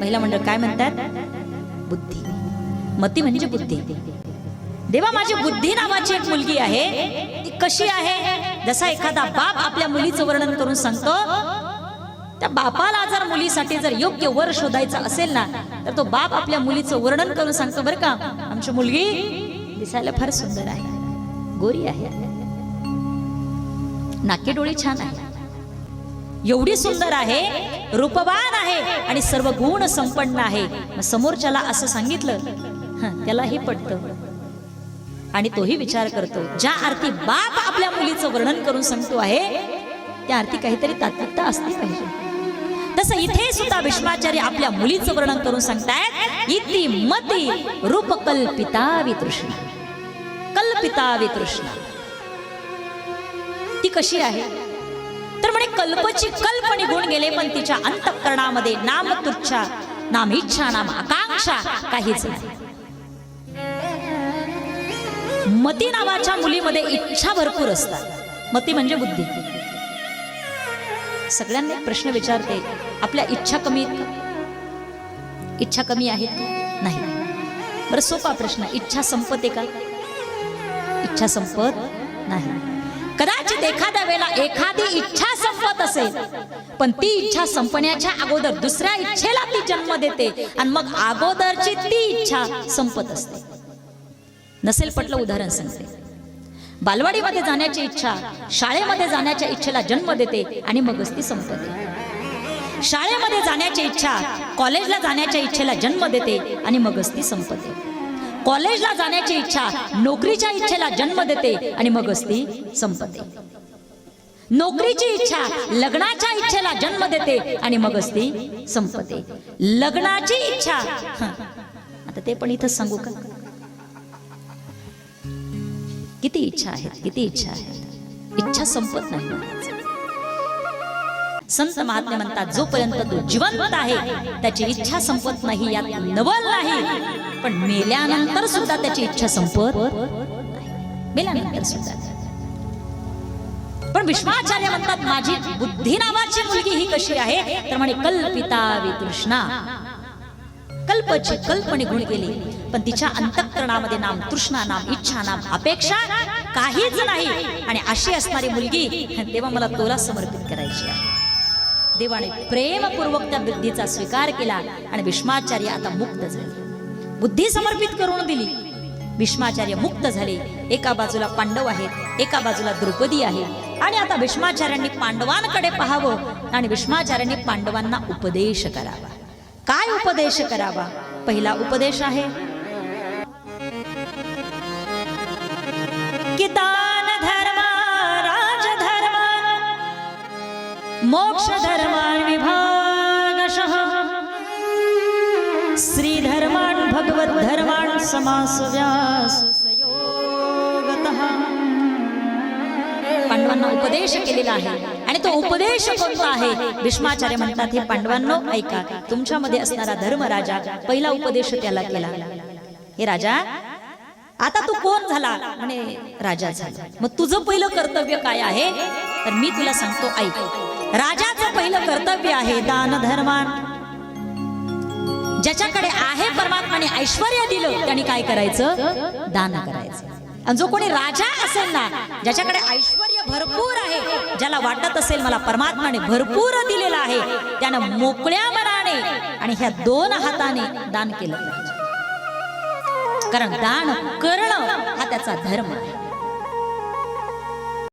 महिला मंडळ काय म्हणतात? बुद्धी. मती म्हणजे बुद्धी. देवा माझी बुद्धी नावाची एक मुलगी आहे. ती कशी आहे? जसा एखादा बाप आपल्या मुलीचं वर्णन करून सांगतो त्या बापाला जर मुलीसाठी जर योग्य वर शोधायचं असेल ना तर तो बाप आपल्या मुलीचं वर्णन करून सांगतो बरं का आमची मुलगी दिसायला फार सुंदर आहे गोरी आहे. नाके डोळे छान आहे. एवढी सुंदर आहे रूपवान आहे आणि सर्व गुण संपन्न आहे. समोरच्याला असं सांगितलं त्यालाही पटतं. आणि तोही विचार करतो ज्या अर्थी बाप आपल्या मुलीचं वर्णन करून सांगतो आहे त्या अर्थी काहीतरी तात्पुरता असली पाहिजे. तसं इथे सुद्धा भीष्माचार्य आपल्या मुलीचं वर्णन करून सांगतायत इति मती रूप कल्पिता वितृष्णा. कल्पिता वितृष्णा. ती कशी आहे? तर कल्पची कल्प निघून गेले पण तिच्या अंतकरणामध्ये नाम तुच्छा नाम इच्छा नाम आकांक्षा काहीच नाही. मती नावाच्या मुलीमध्ये इच्छा भरपूर असतात. मती म्हणजे बुद्धी. सगळ्यांना एक प्रश्न विचारते आपल्या इच्छा कमी इच्छा कमी आहेत नाही. बरं सोपा प्रश्न इच्छा संपते का? इच्छा संपत नाही. कदाचित एखाद्या वेळेला एखादी इच्छा संपत असेल. पण ती इच्छा संपण्याच्या अगोदर दुसऱ्या इच्छेला ती जन्म देते आणि मग अगोदरची ती इच्छा संपत असते. नसेल पटलं उदाहरण सांगते. बालवाडीमध्ये जाण्याची इच्छा शाळेमध्ये जाण्याच्या इच्छेला जन्म देते आणि मगच ती संपते. शाळेमध्ये जाण्याची इच्छा कॉलेजला जाण्याच्या इच्छेला जन्म देते आणि मगच ती संपते. कॉलेजला जाण्याची इच्छा नोकरीच्या इच्छेला जन्म देते आणि मगच ती संपते. नोकरीची इच्छा लग्नाच्या इच्छेला जन्म देते आणि मगच ती संपते. लग्नाची इच्छा आता ते पण इथं सांगू का? किती इच्छा आहेत किती इच्छा आहेत? इच्छा संपत नाही संत महात्मे म्हणतात जोपर्यंत तो जिवंत आहे त्याची इच्छा संपत नाही यात नवल नाही. पण मेल्यानंतर सुद्धा त्याची इच्छा संपत मेल्यानंतर सुद्धा. पण विश्वाचार्य म्हणतात माझी बुद्धी नावाची मुलगी ही कशी आहे? तर म्हणे कल्पिता वितृष्णा कल्पची कल्प निघून गेली पण तिच्या अंतःकरणामध्ये नाम तृष्णा नाम इच्छा नाम अपेक्षा काहीच नाही. आणि अशी असणारी मुलगी तेव्हा मला तोला समर्पित करायची आहे. देवाने प्रेमपूर्वक त्या बुद्धीचा स्वीकार केला आणि भीष्माचार्य आता मुक्त झाले. बुद्धी समर्पित करून दिली. भीष्माचार्य मुक्त झाले. एका बाजूला पांडव आहेत एका बाजूला द्रौपदी आहे. आणि आता भीष्माचार्यांनी पांडवांकडे पाहावं आणि भीष्माचार्यांनी पांडवांना उपदेश करावा. काय उपदेश करावा? पहिला उपदेश आहे कितान धर्म राजधर्म मोक्ष धर्मान विभागशः. श्रीधर्मान भगवत धर्मान समास व्यास पांडवांना उपदेश केलेला आहे. आणि तो उपदेश कोणता आहे? भीष्माचार्य म्हणतात हे पांडवांनो ऐका तुमच्यामध्ये असणारा धर्म राजा पहिला उपदेश त्याला केला. हे राजा आता तू कोण झाला? म्हणे राजा झाला. मग तुझं पहिलं कर्तव्य काय आहे? तर मी तुला सांगतो ऐक. राजाचं पहिलं कर्तव्य आहे दान धर्मान. ज्याच्याकडे आहे परमात्माने ऐश्वर दिलं त्याने काय करायचं? दान करायचं. आणि जो कोणी राजा असेल ना ज्याच्याकडे ऐश्वर भरपूर आहे. ज्याला वाटत असेल मला परमात्माने भरपूर दिलेलं आहे त्यानं मोकळ्या मनाने आणि ह्या दोन हाताने दान केलं पाहिजे. कारण दान करणं हा त्याचा धर्म आहे.